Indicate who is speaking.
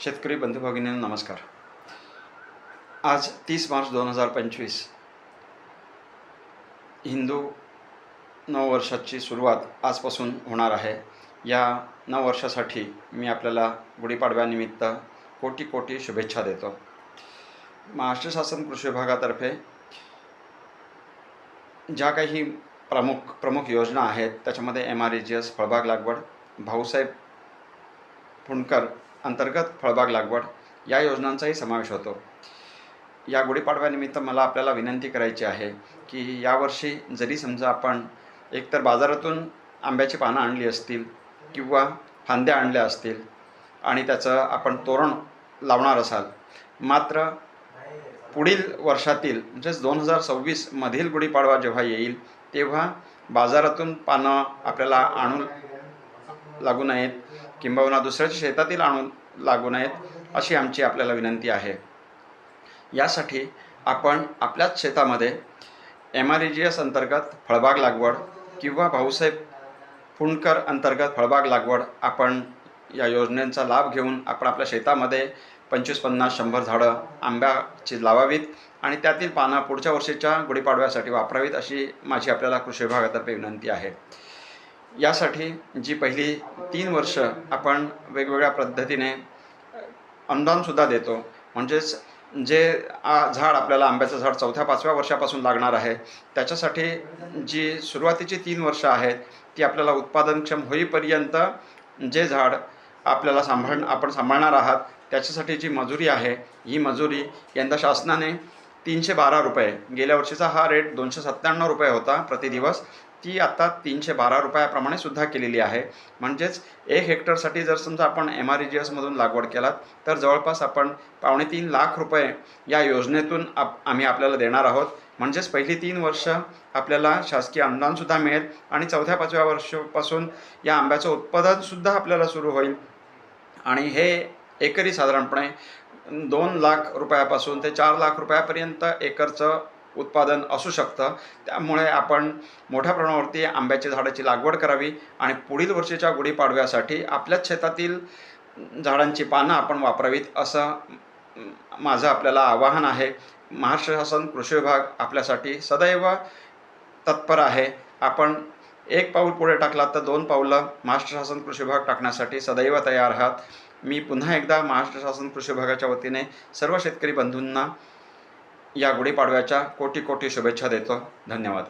Speaker 1: शेतकरी बंधू भगिनींना नमस्कार. आज तीस मार्च दोन हजार पंचवीस. हिंदू नववर्षाची सुरुवात आजपासून होणार आहे. या नववर्षासाठी मी आपल्याला गुढीपाडव्यानिमित्त कोटी कोटी शुभेच्छा देतो. महाराष्ट्र शासन कृषी विभागातर्फे ज्या काही प्रमुख प्रमुख योजना आहेत त्याच्यामध्ये M R E G S फळबाग लागवड भाऊसाहेब फुंडकर अंतर्गत फळबाग लागवड या योजनांचाही समावेश होतो. या गुढीपाडव्यानिमित्त मला आपल्याला विनंती करायची आहे की यावर्षी जरी समजा आपण एकतर बाजारातून आंब्याची पानं आणली असतील किंवा फांद्या आणल्या असतील आणि त्याचं आपण तोरण लावणार असाल मात्र पुढील वर्षातील म्हणजेच दोन हजार सव्वीसमधील गुढीपाडवा जेव्हा येईल तेव्हा बाजारातून पानं आपल्याला आणून लागू नयेत. किंबहुना दुसऱ्याच्या शेतातील आणून लागू नयेत अशी आमची आपल्याला विनंती आहे. यासाठी आपण आपल्याच शेतामध्ये M R E G S अंतर्गत फळबाग लागवड किंवा भाऊसाहेब फुंडकर अंतर्गत फळबाग लागवड आपण या योजनेचा लाभ घेऊन आपण आपल्या शेतामध्ये पंचवीस पन्नास शंभर झाडं आंब्याची लावावीत आणि त्यातील पानं पुढच्या वर्षीच्या गुढीपाडव्यासाठी वापरावीत अशी माझी आपल्याला कृषी विभागातर्फे विनंती आहे. यासाठी जी पहिली तीन वर्ष आपण वेगवेगळ्या पद्धतीने अनुदानसुद्धा देतो. म्हणजेच जे आ, झाड आपल्याला आंब्याचं झाड चौथ्या पाचव्या वर्षापासून लागणार आहे त्याच्यासाठी जी सुरुवातीची तीन वर्ष आहेत ती आपल्याला उत्पादनक्षम होईपर्यंत जे झाड आपल्याला सांभाळ आपण सांभाळणार आहात त्याच्यासाठी जी मजुरी आहे ही मजुरी यंदा शासनाने तीनशे बारा रुपये गेल्या वर्षीचा हा रेट दोनशे सत्त्याण्णव रुपये होता प्रतिदिवस. ती आत्ता तीनशे बारा रुपयाप्रमाणे सुद्धा केलेली आहे. म्हणजेच एक हेक्टरसाठी जर समजा आपण एम आर ई जी एसमधून लागवड केलात तर जवळपास आपण पावणे तीन लाख रुपये या योजनेतून आप आम्ही आपल्याला देणार आहोत. म्हणजेच पहिली तीन वर्ष आपल्याला शासकीय अनुदानसुद्धा मिळेल आणि चौथ्या पाचव्या वर्षापासून या आंब्याचं उत्पादनसुद्धा आपल्याला सुरू होईल. आणि हे एकरी साधारणपणे दोन लाख रुपयापासून ते चार लाख रुपयापर्यंत एकरचं उत्पादन असू शकतं. त्यामुळे आपण मोठ्या प्रमाणावरती आंब्याच्या झाडाची लागवड करावी आणि पुढील वर्षीच्या गुढीपाडव्यासाठी आपल्याच शेतातील झाडांची पानं आपण वापरावीत असं माझं आपल्याला आवाहन आहे. महाराष्ट्र शासन कृषी विभाग आपल्यासाठी सदैव तत्पर आहे. आपण एक पाऊल पुढे टाकलात तर दोन पाऊलं महाराष्ट्र शासन कृषी विभाग टाकण्यासाठी सदैव तयार आहात. मी पुन्हा एकदा महाराष्ट्र शासन कृषी विभागाच्या वतीने सर्व शेतकरी बंधूंना या गुढीपाडव्याच्या कोटी कोटी शुभेच्छा देतो. धन्यवाद.